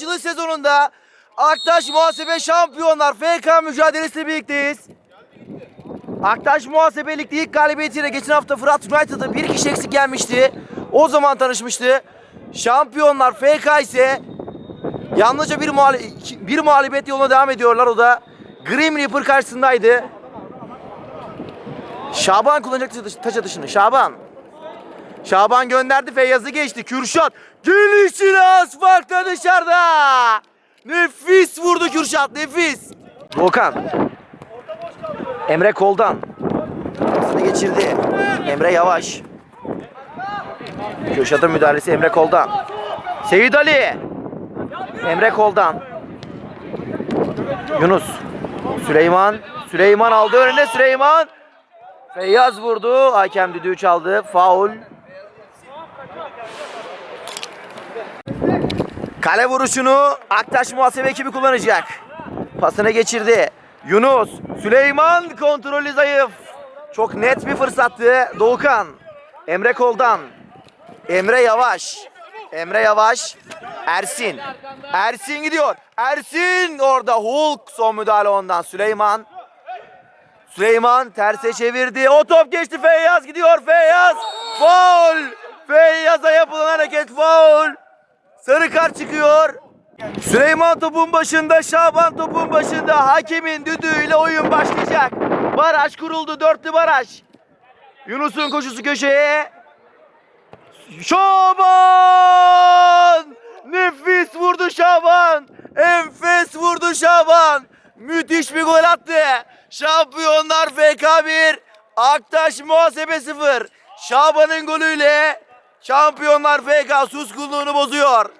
açılış sezonunda Aktaş Muhasebe Şampiyonlar FK mücadelesiyle birlikteyiz. Aktaş Muhasebe Lig'de ilk galibiyetiyle geçen hafta Fırat United'a bir kişi eksik gelmişti. O zaman tanışmıştı. Şampiyonlar FK ise yalnızca bir, muhali- bir mağlubiyet yoluna devam ediyorlar. O da Grim Reaper karşısındaydı. Şaban kullanacak taç atışını. Şaban. Şaban gönderdi Feyyaz'ı geçti. Kürşat gelişine asfaltta dışarıda. Nefis vurdu Kürşat nefis. Volkan. Emre koldan. Pasını geçirdi. Emre yavaş. Kürşat'ın müdahalesi Emre koldan. Seyit Ali. Emre koldan. Yunus. Süleyman. Süleyman aldı önüne Süleyman. Feyyaz vurdu. Hakem düdüğü çaldı. Faul. Kale vuruşunu Aktaş muhasebe ekibi kullanacak. Pasını geçirdi. Yunus. Süleyman kontrolü zayıf. Çok net bir fırsattı. Doğukan. Emre Koldan. Emre Yavaş. Emre Yavaş. Ersin. Ersin gidiyor. Ersin orada Hulk son müdahale ondan. Süleyman. Süleyman terse çevirdi. O top geçti. Feyyaz gidiyor. Feyyaz. Faul. Feyyaz'a yapılan hareket faul. Sarı kart çıkıyor. Süleyman topun başında, Şaban topun başında. Hakemin düdüğüyle oyun başlayacak. Baraj kuruldu. Dörtlü baraj. Yunus'un koşusu köşeye. Şaban! Nefis vurdu Şaban. Enfes vurdu Şaban. Müthiş bir gol attı. Şampiyonlar FK1. Aktaş Muhasebe 0. Şaban'ın golüyle Şampiyonlar FK suskunluğunu bozuyor.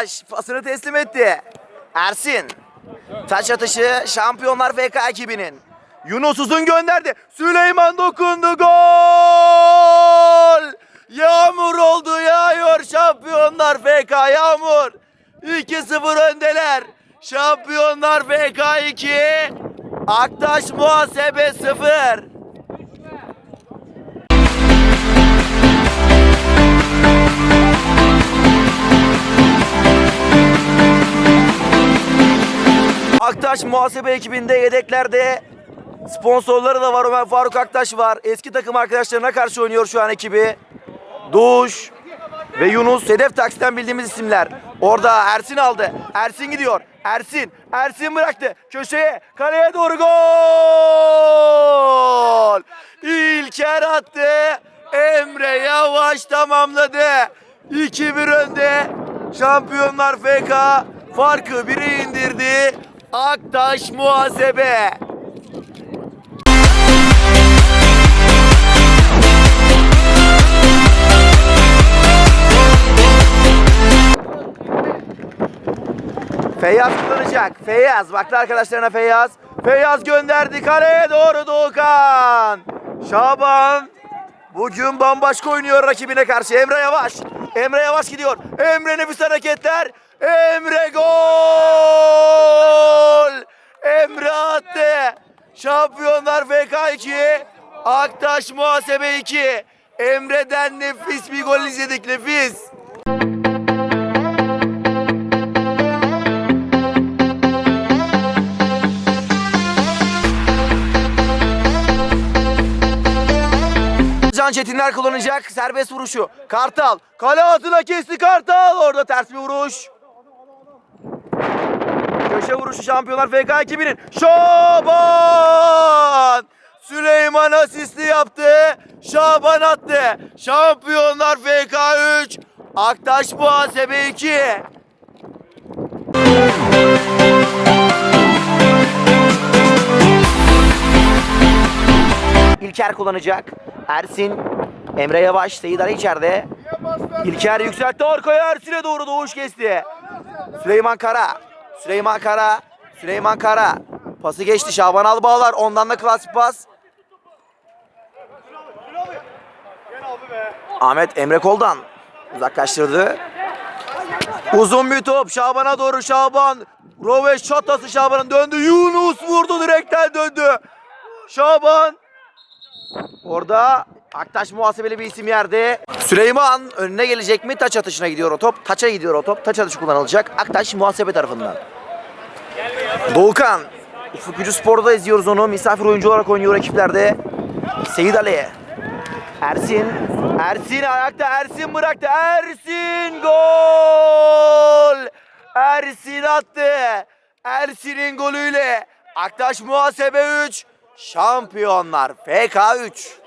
Yavaş pasını teslim etti. Ersin. Taç atışı Şampiyonlar FK ekibinin. Yunus Uzun gönderdi. Süleyman dokundu. Gol! Yağmur oldu yağıyor Şampiyonlar FK Yağmur. 2-0 öndeler. Şampiyonlar FK 2. Aktaş Muhasebe 0. Aktaş muhasebe ekibinde yedeklerde sponsorları da var. Ömer Faruk Aktaş var. Eski takım arkadaşlarına karşı oynuyor şu an ekibi. Doğuş ve Yunus hedef taksiden bildiğimiz isimler. Orada Ersin aldı. Ersin gidiyor. Ersin. Ersin bıraktı. Köşeye. Kaleye doğru gol. İlker attı. Emre Yavaş tamamladı. 2-1 önde. Şampiyonlar FK farkı 1'e indirdi. Aktaş muhasebe. Feyyaz kullanacak. Feyyaz. Baktı arkadaşlarına Feyyaz. Feyyaz gönderdi. Kaleye doğru Doğukan. Şaban. Bugün bambaşka oynuyor rakibine karşı. Emre Yavaş. Emre Yavaş gidiyor. Emre nefis hareketler. Emre gol. Emre attı. Şampiyonlar FK 2. Aktaş Muhasebe 2. Emre'den nefis bir gol izledik. Nefis. Can Çetinler kullanacak serbest vuruşu. Kartal kale altına kesti Kartal. Orada ters bir vuruş. Köşe vuruşu Şampiyonlar FK 2000'in. Şaban! Süleyman asisti yaptı. Şaban attı. Şampiyonlar FK 3. Aktaş Muhasebe 2. İlker kullanacak. Ersin, Emre Yavaş, Seyit Ali içeride. İlker yükseltti arkaya Ersin'e doğru doğuş kesti. Süleyman Kara. Süleyman Kara. Süleyman Kara. Pası geçti Şaban Albağlar. Ondan da klasik pas. Ahmet Emre Koldan uzaklaştırdı. Uzun bir top Şaban'a doğru Şaban. Roveş çatası Şaban'ın döndü. Yunus vurdu direkten döndü. Şaban Orada Aktaş muhasebeli bir isim yerde. Süleyman önüne gelecek mi? Taç atışına gidiyor o top. Taça gidiyor o top. Taç atışı kullanılacak. Aktaş muhasebe tarafından. Doğukan. Ufuk Gücü Spor'da izliyoruz onu. Misafir oyuncu olarak oynuyor rakiplerde. Seyit Ali. Ersin. Ersin ayakta. Ersin bıraktı. Ersin gol. Ersin attı. Ersin'in golüyle Aktaş Muhasebe 3. Şampiyonlar FK 3.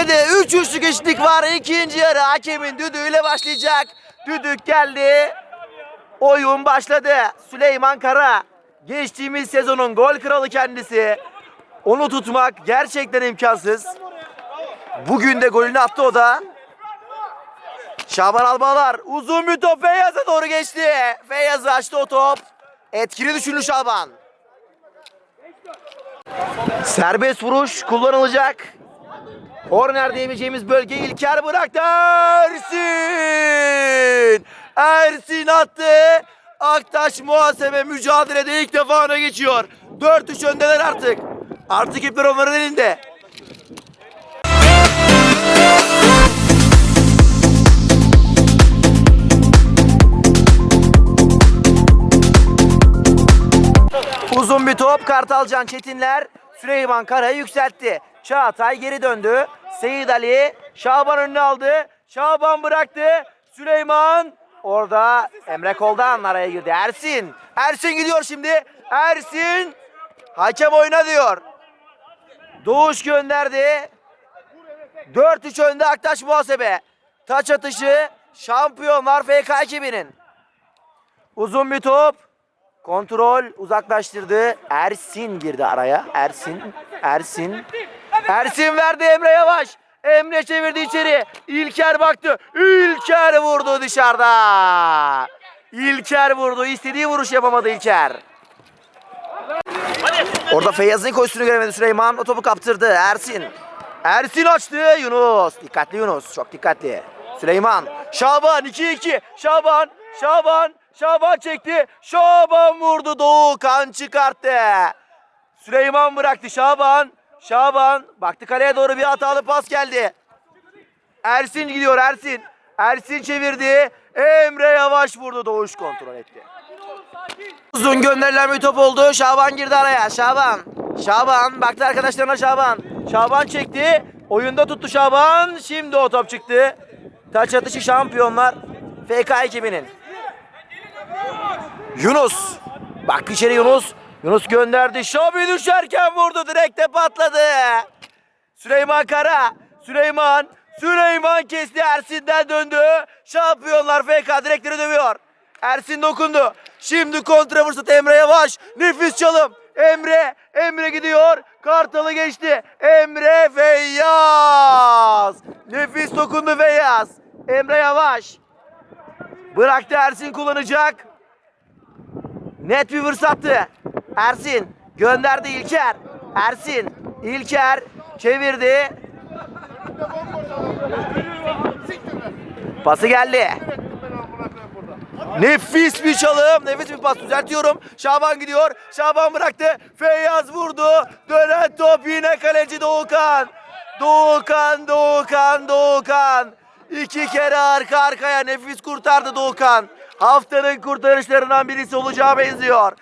Mücadelede 3 üçlük eşitlik var. İkinci yarı hakemin düdüğüyle başlayacak. Düdük geldi. Oyun başladı. Süleyman Kara. Geçtiğimiz sezonun gol kralı kendisi. Onu tutmak gerçekten imkansız. Bugün de golünü attı o da. Şaban Albalar uzun bir top Feyyaz'a doğru geçti. Feyyaz'ı açtı o top. Etkili düşündü Şaban. Serbest vuruş kullanılacak. Korner diyemeyeceğimiz bölge İlker bıraktı. Ersin! Ersin attı. Aktaş muhasebe mücadelede ilk defa öne geçiyor. 4-3 öndeler artık. Artık ipler onların elinde. Uzun bir top Kartalcan Çetinler Süleyman Kara'yı yükseltti. Çağatay geri döndü. Seyit Ali Şaban önüne aldı. Şaban bıraktı. Süleyman orada Emre Koldan araya girdi. Ersin. Ersin gidiyor şimdi. Ersin hakem oyna diyor. Doğuş gönderdi. 4-3 önde Aktaş muhasebe. Taç atışı şampiyonlar FK ekibinin. Uzun bir top. Kontrol uzaklaştırdı. Ersin girdi araya. Ersin. Ersin. Ersin verdi Emre Yavaş. Emre çevirdi içeri. İlker baktı. İlker vurdu dışarıda. İlker vurdu. İstediği vuruş yapamadı İlker. Orada Feyyaz'ın koşusunu göremedi Süleyman. O topu kaptırdı. Ersin. Ersin açtı. Yunus. Dikkatli Yunus. Çok dikkatli. Süleyman. Şaban 2-2. Şaban. Şaban. Şaban çekti. Şaban vurdu. Doğukan çıkarttı. Süleyman bıraktı. Şaban. Şaban. Baktı kaleye doğru bir hatalı pas geldi. Ersin gidiyor Ersin. Ersin çevirdi. Emre Yavaş vurdu. Doğuş kontrol etti. Uzun gönderilen bir top oldu. Şaban girdi araya. Şaban. Şaban. Baktı arkadaşlarına Şaban. Şaban çekti. Oyunda tuttu Şaban. Şimdi o top çıktı. Taç atışı şampiyonlar. FK ekibinin. Yunus. Bak içeri Yunus. Yunus gönderdi. Şabi düşerken vurdu. Direkte patladı. Süleyman Kara. Süleyman. Süleyman kesti. Ersin'den döndü. Şampiyonlar FK direkleri dövüyor. Ersin dokundu. Şimdi kontra fırsatı Emre Yavaş. Nefis çalım. Emre. Emre gidiyor. Kartalı geçti. Emre Feyyaz. Nefis dokundu Feyyaz. Emre Yavaş. Bıraktı Ersin kullanacak. Net bir fırsattı. Ersin gönderdi İlker. Ersin İlker çevirdi. Pası geldi. Nefis bir çalım, nefis bir pas düzeltiyorum. Şaban gidiyor. Şaban bıraktı. Feyyaz vurdu. Dönen top yine kaleci Doğukan. Doğukan, Doğukan, Doğukan. İki kere arka arkaya nefis kurtardı Doğukan. Haftanın kurtarışlarından birisi olacağı benziyor.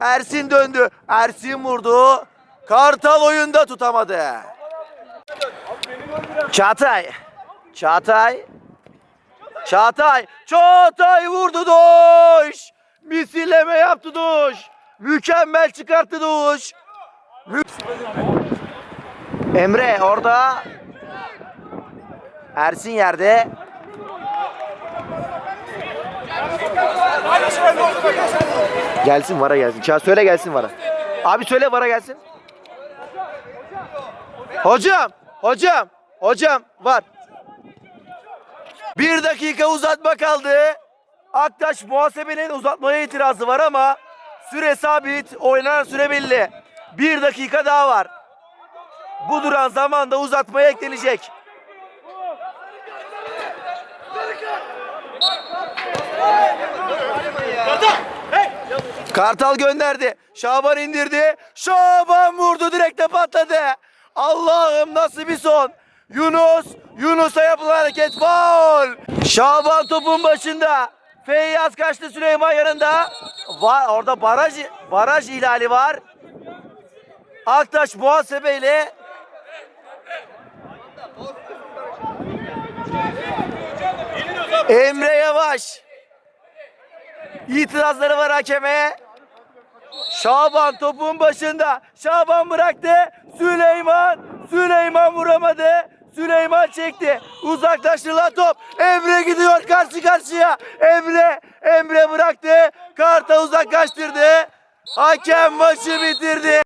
Ersin döndü. Ersin vurdu. Kartal oyunda tutamadı. Çağatay. Çağatay. Çağatay. Çağatay vurdu Doğuş. Misilleme yaptı Doğuş. Mükemmel çıkarttı Doğuş. Mü- Emre orada. Ersin yerde. Gelsin vara gelsin. Ça söyle gelsin vara. Abi söyle vara gelsin. Hocam, hocam, hocam var. Bir dakika uzatma kaldı. Aktaş muhasebenin uzatmaya itirazı var ama süre sabit, oynanan süre belli. Bir dakika daha var. Bu duran zamanda uzatmaya eklenecek. Kartal gönderdi. Şaban indirdi. Şaban vurdu direkte patladı. Allah'ım nasıl bir son. Yunus. Yunus'a yapılan hareket faul. Şaban topun başında. Feyyaz kaçtı Süleyman yanında. Var orada baraj baraj ihlali var. Aktaş muhasebe ile Emre Yavaş. İtirazları var hakeme. Şaban topun başında. Şaban bıraktı. Süleyman. Süleyman vuramadı. Süleyman çekti. Uzaklaştırılan top. Emre gidiyor karşı karşıya. Emre. Emre bıraktı. Karta uzaklaştırdı. Hakem maçı bitirdi.